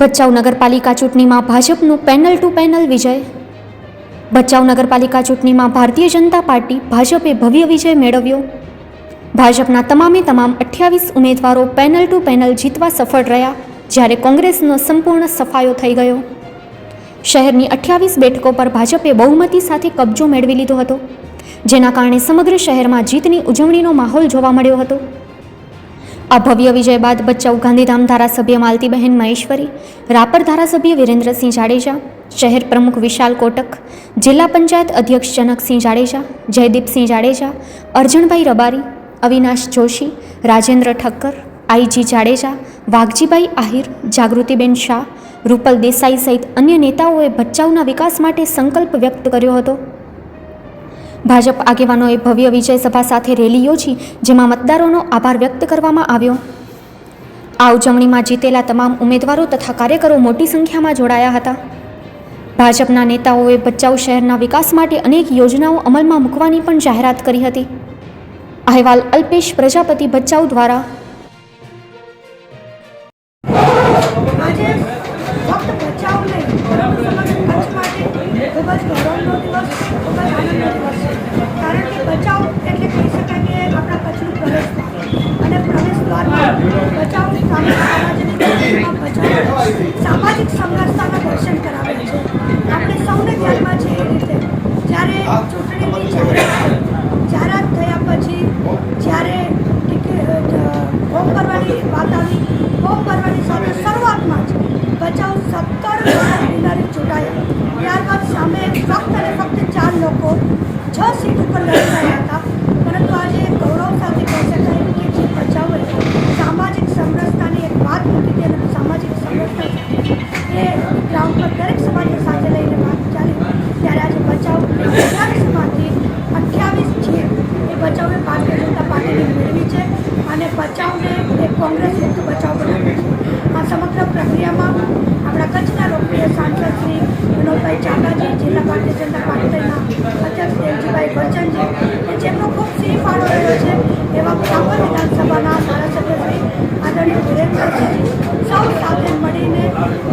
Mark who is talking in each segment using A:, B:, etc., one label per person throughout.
A: ભચાઉ નગરપાલિકા ચૂંટણીમાં ભાજપનું પેનલ ટુ પેનલ વિજય. ભચાઉ નગરપાલિકા ચૂંટણીમાં ભારતીય જનતા પાર્ટી ભાજપે ભવ્ય વિજય મેળવ્યો. ભાજપના તમામે તમામ અઠ્યાવીસ ઉમેદવારો પેનલ ટુ પેનલ જીતવા સફળ રહ્યા, જ્યારે કોંગ્રેસનો સંપૂર્ણ સફાયો થઈ ગયો. શહેરની અઠ્યાવીસ બેઠકો પર ભાજપે બહુમતી સાથે કબજો મેળવી લીધો હતો, જેના કારણે સમગ્ર શહેરમાં જીતની ઉજવણીનો માહોલ જોવા મળ્યો હતો. આ ભવ્ય વિજય બાદ બચ્ચાઉ ગાંધીધામ ધારાસભ્ય માલતીબહેન મહેશ્વરી, રાપર ધારાસભ્ય વિરેન્દ્રસિંહ જાડેજા, શહેર પ્રમુખ વિશાલ કોટક, જિલ્લા પંચાયત અધ્યક્ષ જનકસિંહ જાડેજા, જયદીપસિંહ જાડેજા, અર્જણભાઈ રબારી, અવિનાશ જોશી, રાજેન્દ્ર ઠક્કર, આઈજી જાડેજા, વાઘજીભાઈ આહિર, જાગૃતિબેન શાહ, રૂપલ દેસાઈ સહિત અન્ય નેતાઓએ ભચાઉના વિકાસ માટે સંકલ્પ વ્યક્ત કર્યો હતો. ભાજપ આગેવાનોએ ભવ્ય વિજય સભા સાથે રેલી યોજી, જેમાં મતદારોનો આભાર વ્યક્ત કરવામાં આવ્યો. આ ઉજવણીમાં જીતેલા તમામ ઉમેદવારો તથા કાર્યકરો મોટી સંખ્યામાં જોડાયા હતા. ભાજપના નેતાઓએ ભચાઉ શહેરના વિકાસ માટે અનેક યોજનાઓ અમલમાં મૂકવાની પણ જાહેરાત કરી હતી. અહેવાલ અલ્પેશ પ્રજાપતિ ભચાઉ દ્વારા
B: આજે ફક્ત બચાવ નહીં પરંતુ સમગ્ર કચ્છ માટે ખૂબ જ ગૌરવનો દિવસ ખૂબ જ આનંદનો દિવસ છે કારણ કે બચાવ એટલે કહી શકાય કે આપણા કચ્છનું પ્રવેશ દ્વાર અને પ્રવેશ દ્વારમાં બચાવ સામે સમાજની ચૂંટણીમાં બચાવ સામાજિક સમરસતાના દર્શન કરાવે છે આપણે સૌને ધ્યાનમાં છે એ રીતે જ્યારે ચૂંટણીની જાહેરાત જાહેરાત થયા પછી જ્યારે ટિકિટ ફોર્મ ભરવાની વાત આવી ફોર્મ ભરવાની સાથે શરૂઆતમાં જ બચાવ સત્તર વિનરી ચૂંટાયા ત્યારબાદ સામે ફક્ત અને ફક્ત ચાર લોકો છ સીટ ઉપર લડી રહ્યા હતા પરંતુ આજે ગૌરવ સાથે કહી શકાય કે જે બચાવોએ સામાજિક સમરસતાની એક વાત મૂકી હતી અને સામાજિક સમરસતા એ ગ્રાઉન્ડ પર દરેક સમાજને સાથે લઈને વાત ચાલી ત્યારે આજે બચાવ અઠ્યાવીસમાંથી અઠ્યાવીસ છે એ બચાવે ભારતીય જનતા પાર્ટીને મેળવી છે અને બચાવને એ કોંગ્રેસ હેતુ બચાવ બનાવ્યો છે આ સમગ્ર પ્રક્રિયામાં આપણા કચ્છના લોકપ્રિય સાંસદ શ્રી વિનોદભાઈ ચાવડાજી જિલ્લા ભારતીય જનતા પાર્ટીના દેવજીભાઈ બચ્ચનજી કે જેમનો ખૂબ સિંહ ફાળો રહ્યો છે, એવા રાપર વિધાનસભાના ધારાસભ્ય શ્રી આદરણીય વિરેન્દ્રસિંહજી સૌ સાથે મળીને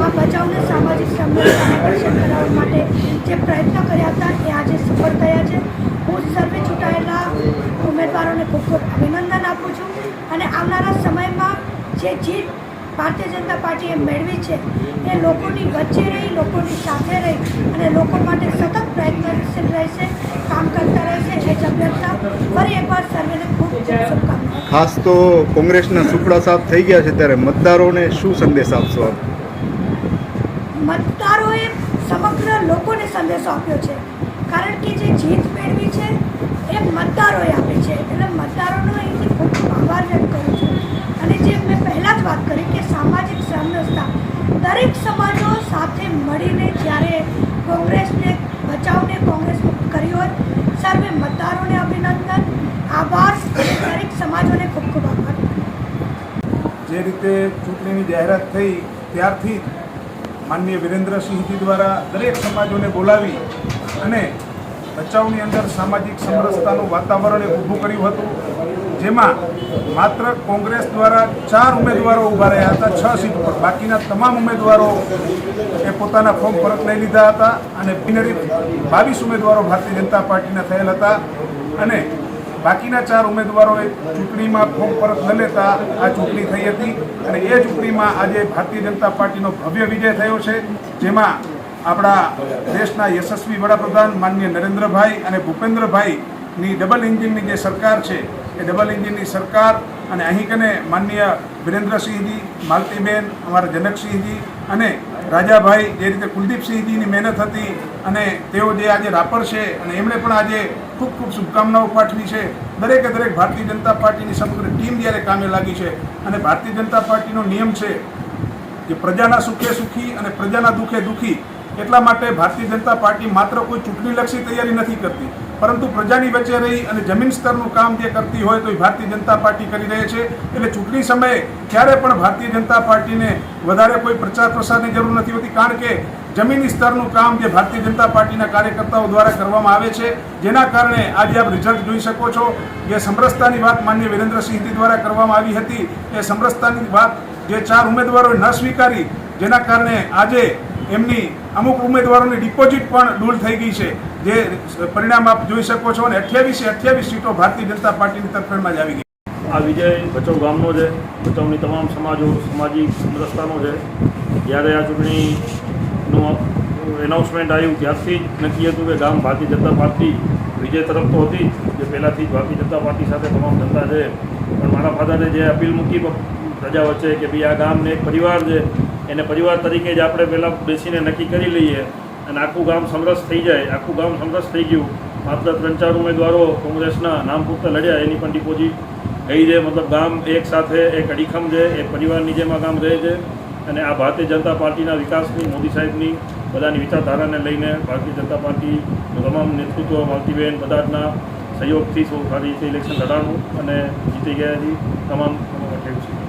B: આ બચાવને સામાજિક સમૃદ્ધિ દર્શન કરાવવા માટે જે પ્રયત્ન કર્યા હતા, એ આજે સફળ થયા છે. હું સર્વે ચૂંટાયેલા ઉમેદવારોને ખૂબ ખૂબ અભિનંદન આપું છું અને આવનારા સમયમાં જે જીત ભારતીય જનતા પાર્ટીએ મેળવી છે એ લોકોની વચ્ચે રહી લોકોની સાથે રહી અને લોકો માટે સતત પ્રયત્નશીલ રહેશે કામ કરતા રહેશે એ જ ફરી એકવાર સર્વેને ખૂબ શુભકામના
C: ખાસ તો કોંગ્રેસના સુપડા સાફ થઈ ગયા છે ત્યારે મતદારોને શું સંદેશ આપશો
B: મતદારોએ સમગ્ર લોકોને સંદેશો આપ્યો છે. કારણ કે જે જીત મેળવી છે એ મતદારોએ આપી છે. એટલે મતદારોનો એની ખૂબ આભાર વ્યક્ત કરું અને જે મેં પહેલાં જ વાત કરી કે સામાજિક સમરસતા દરેક સમાજો સાથે મળીને જ્યારે કોંગ્રેસને બચાવને કોંગ્રેસ મુક્ત કરી હોય, સર્વે મતદારોને અભિનંદન. આભાર. દરેક સમાજોને ખૂબ ખૂબ આભાર.
D: જે રીતે ચૂંટણીની જાહેરાત થઈ, ત્યારથી માનનીય વિરેન્દ્રસિંહજી દ્વારા દરેક સમાજોને બોલાવી અને બચાવની અંદર સામાજિક સમરસતાનું વાતાવરણ ઊભું કર્યું હતું. જેમાં માત્ર કોંગ્રેસ દ્વારા ચાર ઉમેદવારો ઊભા રહ્યા હતા, છ સીટ પર. બાકીના તમામ ઉમેદવારો એ પોતાના ફોર્મ પરત લઈ લીધા હતા અને બિનરી બાવીસ ઉમેદવારો ભારતીય જનતા પાર્ટીના થયેલ હતા અને બાકીના ચાર ઉમેદવારોએ ચૂંટણીમાં ફોર્મ પરત ન લેતા આ ચૂંટણી થઈ હતી અને એ ચૂંટણીમાં આજે ભારતીય જનતા પાર્ટીનો ભવ્ય વિજય થયો છે, જેમાં આપણા દેશના યશસ્વી વડાપ્રધાન માનનીય નરેન્દ્રભાઈ અને ભૂપેન્દ્રભાઈની ડબલ એન્જિનની જે સરકાર છે એ ડબલ એન્જિનની સરકાર અને અહીં કને માનનીય વિરેન્દ્રસિંહજી, માલતીબેન, અમારા જનકસિંહજી અને રાજાભાઈ જે રીતે કુલદીપસિંહજીની મહેનત હતી અને તેઓ જે આજે રાપર છે અને એમણે પણ આજે ખૂબ ખૂબ શુભકામનાઓ પાઠવી છે. દરેકે દરેક ભારતીય જનતા પાર્ટીની સમગ્ર ટીમ જ્યારે કામે લાગી છે અને ભારતીય જનતા પાર્ટીનો નિયમ છે કે પ્રજાના સુખે સુખી અને પ્રજાના દુઃખે દુઃખી એટલા માટે ભારતીય જનતા પાર્ટી માત્ર કોઈ ચૂંટણીલક્ષી તૈયારી નથી કરતી. પરંતુ પ્રજાની વચ્ચે રહી અને જમીન સ્તરનું કામ જે કરતી હોય તો એ ભારતીય જનતા પાર્ટી કરી રહી છે. એટલે ચૂંટણી સમયે ક્યારે પણ ભારતીય જનતા પાર્ટીને વધારે કોઈ પ્રચાર પ્રસારની જરૂર નથી હોતી. કારણ કે જમીની સ્તરનું કામ જે ભારતીય જનતા પાર્ટીના કાર્યકર્તાઓ દ્વારા કરવામાં આવે છે, જેના કારણે આજે આપ રિઝલ્ટ જોઈ શકો છો જે સમરસતાની વાત માન્ય વિરેન્દ્રસિંહજી દ્વારા કરવામાં આવી હતી. એ સમરસતાની વાત જે ચાર ઉમેદવારોએ ન સ્વીકારી, જેના કારણે આજે એમની અમુક ઉમેદવારોની ડિપોઝિટ પણ દૂર થઈ ગઈ છે. જે પરિણામ આપ જોઈ શકો છો અને અઠ્યાવીસે અઠ્યાવીસ સીટો ભારતીય જનતા પાર્ટીની તરફેણમાં જ આવી ગઈ.
E: આ વિજય ભચાઉ ગામનો છે ભચાઉની તમામ સમાજો, સામાજિક સમરસતાનો છે. જ્યારે આ ચૂંટણીનું એનાઉન્સમેન્ટ આવ્યું, ત્યારથી જ નક્કી હતું કે ગામ ભારતીય જનતા પાર્ટી વિજય તરફ તો હતી જે પહેલાંથી જ ભારતીય જનતા પાર્ટી સાથે તમામ જનતા છે. પણ મારા ફાધરે જે અપીલ મૂકી પ્રજા વચ્ચે કે ભાઈ આ ગામને એક પરિવાર છે, એને પરિવાર તરીકે જ આપણે પહેલાં બેસીને નક્કી કરી લઈએ. અને આખું ગામ સમરસ થઈ જાય, આખું ગામ સમરસ થઈ ગયું. માત્ર ત્રણ ચાર ઉમેદવારો કોંગ્રેસના નામ પૂરતા લડ્યા, એની પણ ડિપોઝિટ ગઈ છે. મતલબ ગામ એક સાથે, એક અડીખમ છે, એક પરિવારની જેમ આ ગામ રહે છે. અને આ ભારતીય જનતા પાર્ટીના વિકાસની, મોદી સાહેબની બધાની વિચારધારાને લઈને ભારતીય જનતા પાર્ટી તમામ નેતૃત્વ માલતીબેન બધાના સહયોગથી સૌ સારી રીતે ઇલેક્શન લડાણું અને જીતી ગયા તમામ ખેડૂત છે